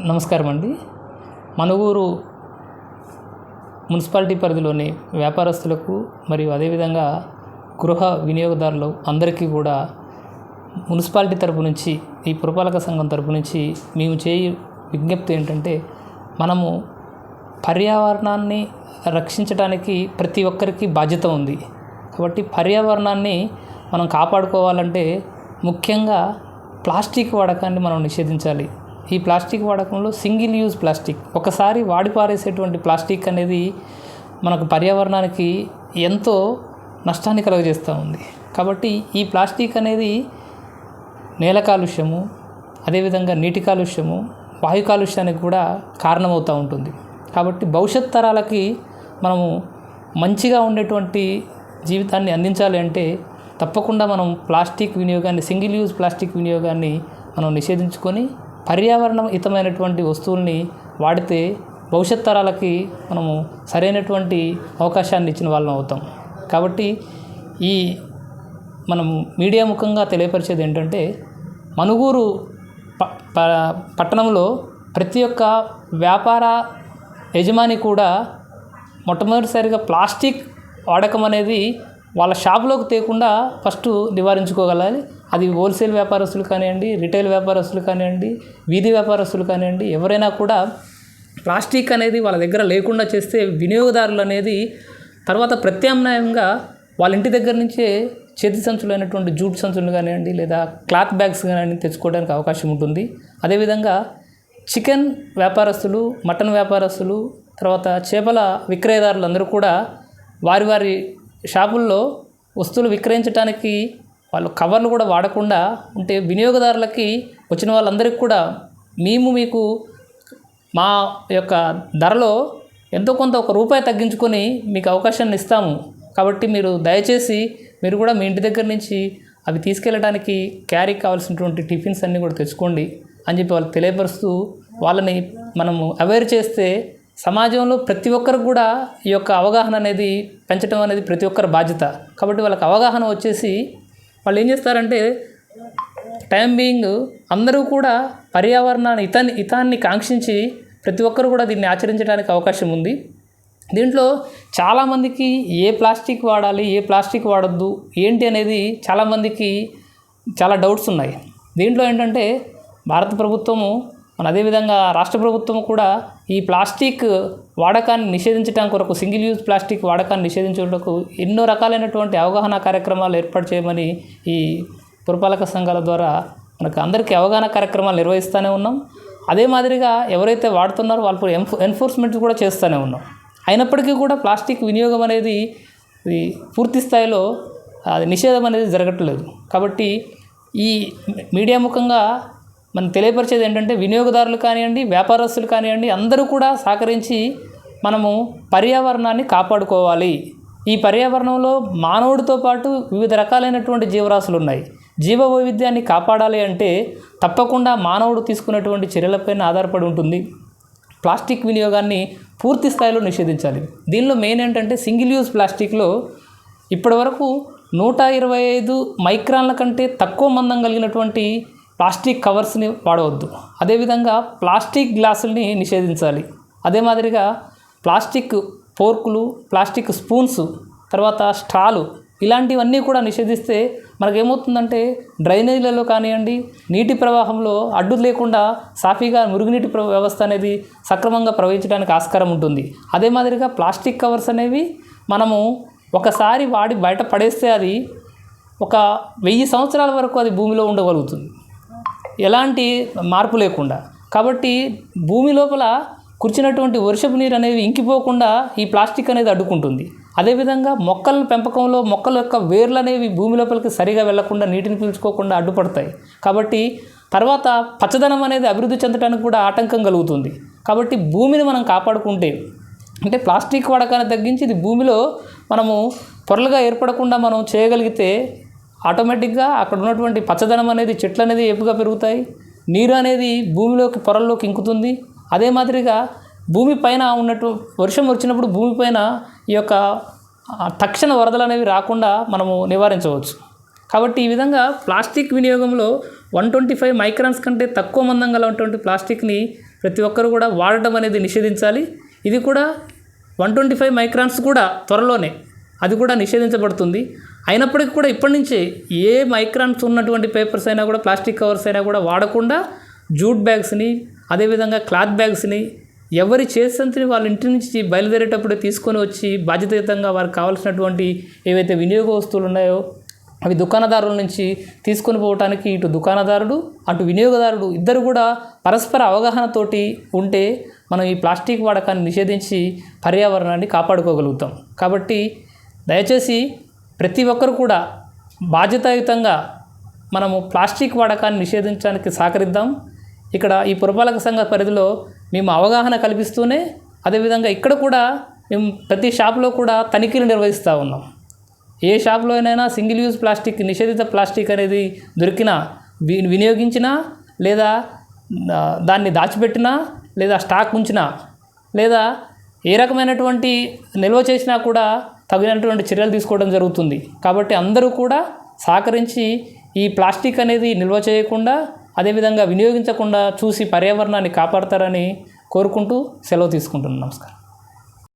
నమస్కారం అండి. మన ఊరు మున్సిపాలిటీ పరిధిలోని వ్యాపారస్తులకు మరియు అదేవిధంగా గృహ వినియోగదారులు అందరికీ కూడా మున్సిపాలిటీ తరపు నుంచి ఈ పురపాలక సంఘం తరపు నుంచి మేము చేయి విజ్ఞప్తి ఏంటంటే మనము పర్యావరణాన్ని రక్షించడానికి ప్రతి ఒక్కరికి బాధ్యత ఉంది. కాబట్టి పర్యావరణాన్ని మనం కాపాడుకోవాలంటే ముఖ్యంగా ప్లాస్టిక్ వాడకాన్ని మనం నిషేధించాలి. ఈ ప్లాస్టిక్ వాడకంలో సింగిల్ యూజ్ ప్లాస్టిక్. ఒకసారి వాడి పారేసేటువంటి ప్లాస్టిక్ అనేది మనకు పర్యావరణానికి ఎంతో నష్టాన్ని కలుగజేస్తూ ఉంది. కాబట్టి ఈ ప్లాస్టిక్ అనేది నేల కాలుష్యము అదేవిధంగా నీటి కాలుష్యము వాయు కాలుష్యానికి కూడా కారణమవుతూ ఉంటుంది. కాబట్టి భవిష్యత్ తరాలకి మనము మంచిగా ఉండేటువంటి జీవితాన్ని అందించాలి అంటే తప్పకుండా మనం ప్లాస్టిక్ వినియోగాన్ని సింగిల్ యూజ్ ప్లాస్టిక్ వినియోగాన్ని మనం నిషేధించుకొని పర్యావరణం హితమైనటువంటి వస్తువుల్ని వాడితే భవిష్యత్ తరాలకి మనము సరైనటువంటి అవకాశాన్ని ఇచ్చిన వాళ్ళం అవుతాం. కాబట్టి ఈ మనం మీడియా ముఖంగా తెలియపరిచేది ఏంటంటే మనుగూరు ప- పట్టణంలో ప్రతి ఒక్క వ్యాపార యజమాని కూడా మొట్టమొదటిసారిగా ప్లాస్టిక్ వాడకం అనేది వాళ్ళ షాపులోకి తేకుండా ఫస్ట్ నివారించుకోగలాలి. అది హోల్సేల్ వ్యాపారస్తులు కానివ్వండి రిటైల్ వ్యాపారస్తులు కానివ్వండి వీధి వ్యాపారస్తులు కానివ్వండి ఎవరైనా కూడా ప్లాస్టిక్ అనేది వాళ్ళ దగ్గర లేకుండా చేస్తే వినియోగదారులు అనేది తర్వాత ప్రత్యామ్నాయంగా వాళ్ళ ఇంటి దగ్గర నుంచే చేతి సంచులు అయినటువంటి జూట్ సంచులు కానివ్వండి లేదా క్లాత్ బ్యాగ్స్ కానివ్వండి తెచ్చుకోవడానికి అవకాశం ఉంటుంది. అదేవిధంగా చికెన్ వ్యాపారస్తులు మటన్ వ్యాపారస్తులు తర్వాత చేపల విక్రయదారులు అందరూ కూడా వారి వారి షాపుల్లో వస్తువులు విక్రయించడానికి వాళ్ళు కవర్లు కూడా వాడకుండా ఉంటే వినియోగదారులకి వచ్చిన వాళ్ళందరికీ కూడా మేము మీకు మా యొక్క ధరలో ఎంతో కొంత ఒక రూపాయి తగ్గించుకొని మీకు అవకాశాన్ని ఇస్తాము. కాబట్టి మీరు దయచేసి మీరు కూడా మీ ఇంటి దగ్గర నుంచి అవి తీసుకెళ్ళడానికి క్యారీ కావాల్సినటువంటి టిఫిన్స్ అన్నీ కూడా తెచ్చుకోండి అని చెప్పి వాళ్ళు తెలియపరుస్తూ వాళ్ళని మనము అవేర్ చేస్తే సమాజంలో ప్రతి ఒక్కరికి కూడా ఈ యొక్క అవగాహన అనేది పెంచడం అనేది ప్రతి ఒక్కరి బాధ్యత. కాబట్టి వాళ్ళకి అవగాహన వచ్చేసి వాళ్ళు ఏం చేస్తారంటే టైం బీయింగ్ అందరూ కూడా పర్యావరణాన్ని ఇతాన్ని హితాన్ని కాంక్షించి ప్రతి ఒక్కరు కూడా దీన్ని ఆచరించడానికి అవకాశం ఉంది. దీంట్లో చాలామందికి ఏ ప్లాస్టిక్ వాడాలి ఏ ప్లాస్టిక్ వాడద్దు ఏంటి అనేది చాలామందికి చాలా డౌట్స్ ఉన్నాయి. దీంట్లో ఏంటంటే భారత ప్రభుత్వము మన అదేవిధంగా రాష్ట్ర ప్రభుత్వం కూడా ఈ ప్లాస్టిక్ వాడకాన్ని నిషేధించడం కొరకు సింగిల్ యూజ్ ప్లాస్టిక్ వాడకాన్ని నిషేధించుటకు ఎన్నో రకాలైనటువంటి అవగాహన కార్యక్రమాలు ఏర్పాటు చేయమని ఈ పురపాలక సంఘాల ద్వారా మనకు అందరికీ అవగాహన కార్యక్రమాలు నిర్వహిస్తూనే ఉన్నాం. అదే మాదిరిగా ఎవరైతే వాడుతున్నారో వాళ్ళు ఎన్ఫో ఎన్ఫోర్స్మెంట్ కూడా చేస్తూనే ఉన్నాం. అయినప్పటికీ కూడా ప్లాస్టిక్ వినియోగం అనేది పూర్తి స్థాయిలో అది నిషేధం అనేది జరగట్లేదు. కాబట్టి ఈ మీడియా ముఖంగా మనం తెలియపరిచేది ఏంటంటే వినియోగదారులు కానివ్వండి వ్యాపారస్తులు కానివ్వండి అందరూ కూడా సహకరించి మనము పర్యావరణాన్ని కాపాడుకోవాలి. ఈ పర్యావరణంలో మానవుడితో పాటు వివిధ రకాలైనటువంటి జీవరాశులు ఉన్నాయి. జీవ వైవిధ్యాన్ని కాపాడాలి అంటే తప్పకుండా మానవుడు తీసుకున్నటువంటి చర్యలపైన ఆధారపడి ఉంటుంది. ప్లాస్టిక్ వినియోగాన్ని పూర్తి స్థాయిలో నిషేధించాలి. దీనిలో మెయిన్ ఏంటంటే సింగిల్ యూజ్ ప్లాస్టిక్లో ఇప్పటివరకు నూట ఇరవై ఐదు మైక్రాన్ల కంటే తక్కువ మందం కలిగినటువంటి ప్లాస్టిక్ కవర్స్ని వాడవద్దు. అదేవిధంగా ప్లాస్టిక్ గ్లాసుల్ని నిషేధించాలి. అదే మాదిరిగా ప్లాస్టిక్ ఫోర్కులు ప్లాస్టిక్ స్పూన్స్ తర్వాత స్ట్రాలు ఇలాంటివన్నీ కూడా నిషేధిస్తే మనకేమవుతుందంటే డ్రైనేజీలలో కానివ్వండి నీటి ప్రవాహంలో అడ్డు లేకుండా సాఫీగా మురుగునీటి వ్యవస్థ అనేది సక్రమంగా ప్రవహించడానికి ఆస్కారం ఉంటుంది. అదే మాదిరిగా ప్లాస్టిక్ కవర్స్ అనేవి మనము ఒకసారి వాడి బయట పడేస్తే అది ఒక వెయ్యి సంవత్సరాల వరకు అది భూమిలో ఉండగలుగుతుంది. ఎలాంటి మార్పు లేకుండా. కాబట్టి భూమి లోపల కూర్చున్నటువంటి వర్షపు నీరు అనేది ఇంకిపోకుండా ఈ ప్లాస్టిక్ అనేది అడ్డుకుంటుంది. అదేవిధంగా మొక్కల పెంపకంలో మొక్కల యొక్క వేర్లు అనేవి భూమి లోపలికి సరిగా వెళ్ళకుండా నీటిని పీల్చుకోకుండా అడ్డుపడతాయి. కాబట్టి తర్వాత పచ్చదనం అనేది అభివృద్ధి చెందడానికి కూడా ఆటంకం కలుగుతుంది. కాబట్టి భూమిని మనం కాపాడుకుంటే అంటే ప్లాస్టిక్ వాడకాన్ని తగ్గించి ఇది భూమిలో మనము పొరలుగా ఏర్పడకుండా మనం చేయగలిగితే ఆటోమేటిక్గా అక్కడ ఉన్నటువంటి పచ్చదనం అనేది చెట్లు అనేది ఏపుగా పెరుగుతాయి. నీరు అనేది భూమిలోకి పొరల్లోకి ఇంకుతుంది. అదే మాదిరిగా భూమి పైన ఉన్నట్టు వర్షం వచ్చినప్పుడు భూమిపైన ఈ యొక్క తక్షణ వరదలు అనేవి రాకుండా మనము నివారించవచ్చు. కాబట్టి ఈ విధంగా ప్లాస్టిక్ వినియోగంలో వన్ ట్వంటీ ఫైవ్ మైక్రాన్స్ కంటే తక్కువ మందం ఉన్నటువంటి ప్లాస్టిక్ని ప్రతి ఒక్కరు కూడా వాడటం అనేది నిషేధించాలి. ఇది కూడా వన్ ట్వంటీ ఫైవ్ మైక్రాన్స్ కూడా త్వరలోనే అది కూడా నిషేధించబడుతుంది. అయినప్పటికీ కూడా ఇప్పటి నుంచి ఏ మైక్రాన్స్ ఉన్నటువంటి పేపర్స్ అయినా కూడా ప్లాస్టిక్ కవర్స్ అయినా కూడా వాడకుండా జూట్ బ్యాగ్స్ని అదేవిధంగా క్లాత్ బ్యాగ్స్ని ఎవరి చేసంతని వాళ్ళ ఇంటి నుంచి బయలుదేరేటప్పుడు తీసుకొని వచ్చి బాధ్యతాయుతంగా వారికి కావాల్సినటువంటి ఏవైతే వినియోగ వస్తువులు ఉన్నాయో అవి దుకాణదారుల నుంచి తీసుకొని పోవటానికి ఇటు దుకాణదారుడు అటు వినియోగదారుడు ఇద్దరు కూడా పరస్పర అవగాహనతోటి ఉంటే మనం ఈ ప్లాస్టిక్ వాడకాన్ని నిషేధించి పర్యావరణాన్ని కాపాడుకోగలుగుతాం. కాబట్టి దయచేసి ప్రతి ఒక్కరు కూడా బాధ్యతాయుతంగా మనము ప్లాస్టిక్ వాడకాన్ని నిషేధించడానికి సహకరిద్దాం. ఇక్కడ ఈ పురపాలక సంఘ పరిధిలో మేము అవగాహన కల్పిస్తూనే అదేవిధంగా ఇక్కడ కూడా మేము ప్రతి షాపులో కూడా తనిఖీలు నిర్వహిస్తూ ఉన్నాం. ఏ షాప్లోనైనా సింగిల్ యూజ్ ప్లాస్టిక్ నిషేధిత ప్లాస్టిక్ అనేది దొరికినా వి వినియోగించినా లేదా దాన్ని దాచిపెట్టినా లేదా స్టాక్ ఉంచినా లేదా ఏ రకమైనటువంటి నిల్వ చేసినా కూడా తగినటువంటి చర్యలు తీసుకోవడం జరుగుతుంది. కాబట్టి అందరూ కూడా సహకరించి ఈ ప్లాస్టిక్ అనేది నిల్వ చేయకుండా అదేవిధంగా వినియోగించకుండా చూసి పర్యావరణాన్ని కాపాడతారని కోరుకుంటూ సెలవు తీసుకుంటున్నాను నమస్కారం.